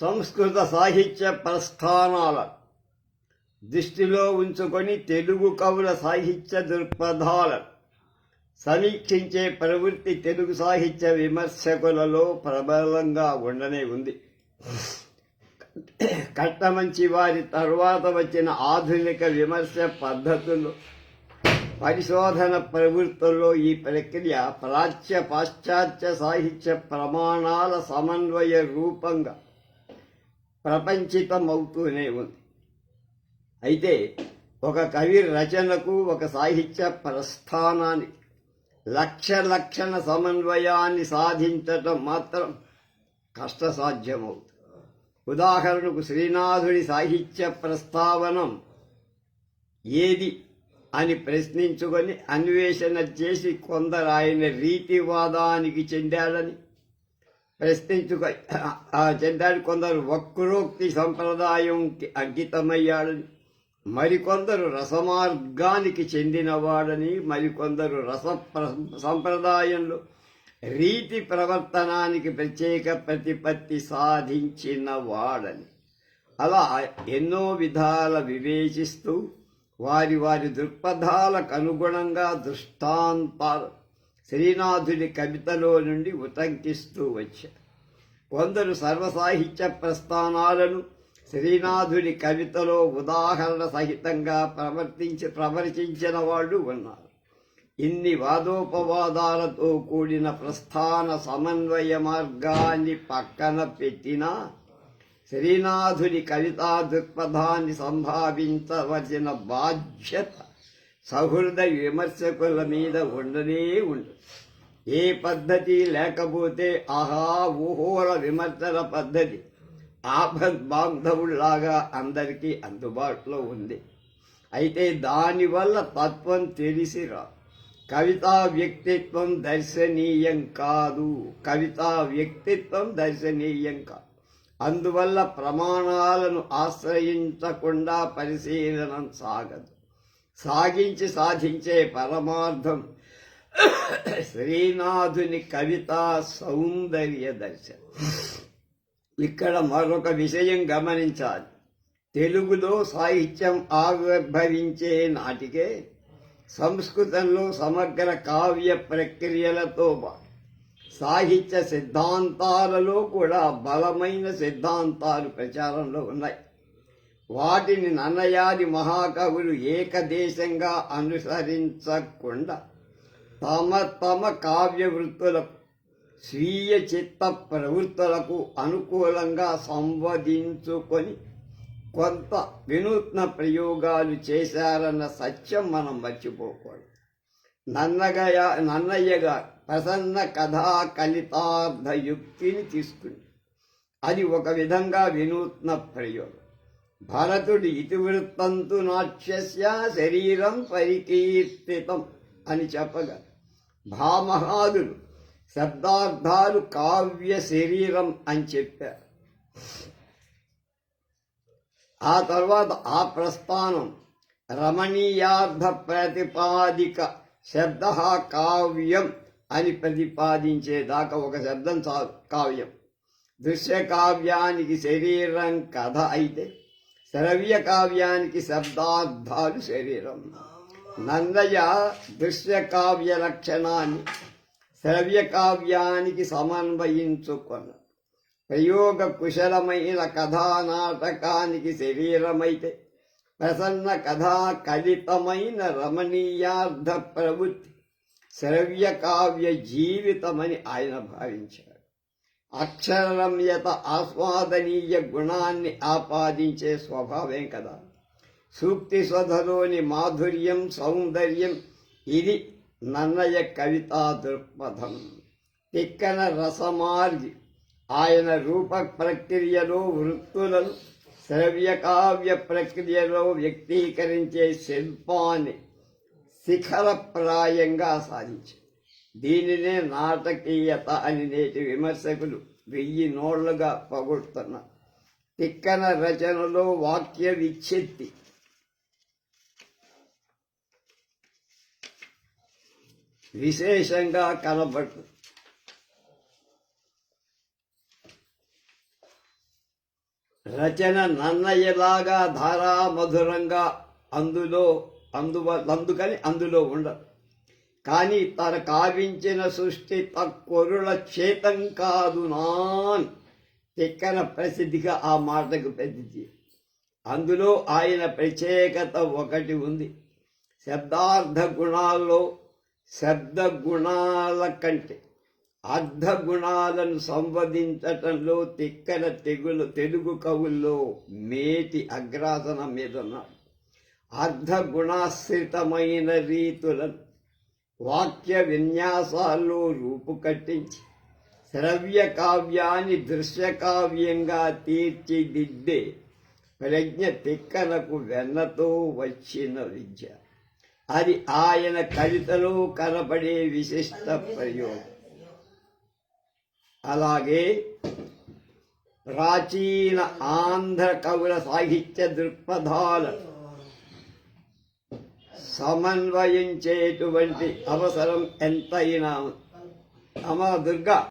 సంస్కృత సాహిత్య ప్రస్థానాల దృష్టిలో ఉంచుకొని తెలుగు కవుల సాహిత్య దృక్పథాలను సమీక్షించే ప్రవృత్తి తెలుగు సాహిత్య విమర్శకులలో ప్రబలంగా ఉండనే ఉంది. కట్టమంచి వారి తర్వాత వచ్చిన ఆధునిక విమర్శ పద్ధతులు పరిశోధన ప్రవృత్తుల్లో ఈ ప్రక్రియ ప్రాచ్య పాశ్చాత్య సాహిత్య ప్రమాణాల సమన్వయ రూపంగా ప్రపంచితమవుతూనే ఉంది. అయితే ఒక కవి రచనకు ఒక సాహిత్య ప్రస్థానానికి లక్ష లక్షణ సమన్వయాన్ని సాధించటం మాత్రం కష్టసాధ్యమవుతుంది. ఉదాహరణకు శ్రీనాథుడి సాహిత్య ప్రస్తావనం ఏది అని ప్రశ్నించుకొని అన్వేషణ చేసి కొందరు ఆయన రీతివాదానికి చెందాడని ప్రశ్నించుక ఆ కొందరు వక్రోక్తి సంప్రదాయంకి అంకితమయ్యాడని మరికొందరు రసమార్గానికి చెందినవాడని మరికొందరు రస సంప్రదాయంలో రీతి ప్రవర్తనానికి ప్రత్యేక ప్రతిపత్తి సాధించిన వాడని అలా ఎన్నో విధాల వివేచిస్తూ వారి వారి దృక్పథాలకు అనుగుణంగా దృష్టాంతాలు శ్రీనాథుడి కవితలో నుండి ఉటంకిస్తూ వచ్చారు కొందరు సర్వసాహిత్య ప్రస్థానాలను శ్రీనాథుడి కవితలో ఉదాహరణ సహితంగా ప్రవర్తించి ప్రవర్తించిన వాళ్ళు ఉన్నారు. ఇన్ని వాదోపవాదాలతో కూడిన ప్రస్థాన సమన్వయ మార్గాన్ని పక్కన పెట్టినా శ్రీనాథుడి కవితా దృక్పథాన్ని సంభావించవలసిన బాధ్యత సహృద విమర్శకుల మీద ఉండనే ఉంటుంది ఏ పద్ధతి లేకపోతే ఆహా ఊహోల విమర్శల పద్ధతి. ఆపద్ బాంధవుల్లాగా అందరికీ అందుబాటులో ఉంది. అయితే దానివల్ల తత్వం తెలిసిరా. కవితా వ్యక్తిత్వం దర్శనీయం కాదు. కవితా వ్యక్తిత్వం దర్శనీయం కాదు అందువల్ల ప్రమాణాలను ఆశ్రయించకుండా పరిశీలనం సాగదు. సాగించి సాధించే పరమార్థం శ్రీనాథుని కవితా సౌందర్య దర్శనం. ఇక్కడ మరొక విషయం గమనించాలి. తెలుగులో సాహిత్యం ఆవిర్భవించే నాటికే సంస్కృతంలో సమగ్ర కావ్య ప్రక్రియలతో సాహిత్య సిద్ధాంతాలలో కూడా బలమైన సిద్ధాంతాలు ప్రచారంలో ఉన్నాయి. వాటిని నన్నయాది మహాకవులు ఏకదేశంగా అనుసరించకుండా తమ తమ కావ్య వృత్తులకు స్వీయ చిత్త ప్రవృత్తులకు అనుకూలంగా సంవదించుకొని కొంత వినూత్న ప్రయోగాలు చేశారన్న సత్యం మనం మర్చిపోకూడదు. నన్నగయ నన్నయ్యగా ప్రసన్న కథా కలితార్థ యుక్తిని తీసుకుంది. అది ఒక విధంగా వినూత్న ప్రయోగం. భరతుడి ఇతివృత్తంతు నాట్యస్య శరీరం పరికీర్తితం అని చెప్పగా భామహాదులు శబ్దార్థాలు కావ్య శరీరం అని చెప్పారు. ఆ తర్వాత ఆ ప్రస్థానం రమణీయార్థ ప్రతిపాదిక శబ్ద కావ్యం అని ప్రతిపాదించేదాకా ఒక శబ్దం చాలు కావ్యం. దృశ్య కావ్యానికి శరీరం కథ అయితే శ్రవ్య కావ్యానికి శబ్దార్థాలు శరీరం నందయ్య దృశ్య కావ్య లక్షణాన్ని శ్రవ్య కావ్యానికి సమన్వయించుకున్న ప్రయోగ కుశలమైన కథానాటకానికి శరీరమైతే ప్రసన్న కథా కలితమైన రమణీయార్థ ప్రవృత్తి శ్రవ్య కావ్య జీవితమని ఆయన భావించారు భావించాడు అక్షరరమ్యత ఆస్వాదనీయ గుణాన్ని ఆపాదించే స్వభావం కదా. సూక్తి స్వధలోని మాధుర్యం సౌందర్యం ఇది నన్నయ కవితా దృక్పథం. తిక్కన రసమార్గి ఆయన రూప ప్రక్రియలో వృత్తులను శ్రవ్యకావ్య ప్రక్రియలో వ్యక్తీకరించే శిల్పాన్ని శిఖరప్రాయంగా సాధించారు. దీనినే నాటకీయత అని నేటి విమర్శకులు వెయ్యి నోళ్ళుగా పొగుడుతున్నారు తిక్కన రచనలో వాక్య విచ్ఛిత్తి. విశేషంగా కనబడుతుంది రచన నన్నయ్యలాగా ధారా మధురంగా అందులో అందువ అందుకని అందులో ఉండదు. కానీ తన కావించిన సృష్టి తక్కువరుల చేతం కాదు నాన్. తిక్కన ప్రసిద్ధిగా ఆ మాటకు ప్రసిద్ధి. అందులో ఆయన ప్రత్యేకత ఒకటి ఉంది. శబ్దార్థ గుణాల్లో శబ్ద గుణాల కంటే అర్ధ గుణాలను సంవదించటంలో తిక్కన తెగులు తెలుగు కవుల్లో మేటి అగ్రాసన మీద అర్ధ గుణాశ్రితమైన రీతులను వాక్య విన్యాసాల్లో రూపుకట్టించి శ్రవ్య కావ్యాన్ని దృశ్యకావ్యంగా తీర్చిదిద్దే ప్రజ్ఞ తిక్కనకు వెన్నతో వచ్చిన విద్య. అది ఆయన కవితలో కనబడే విశిష్ట ప్రయోగం. అలాగే ప్రాచీన ఆంధ్ర కవుల సాహిత్య దృక్పథాలను సమన్వయించేటువంటి అవసరం ఎంతైనా ఉంది. అమ్మ దుర్గా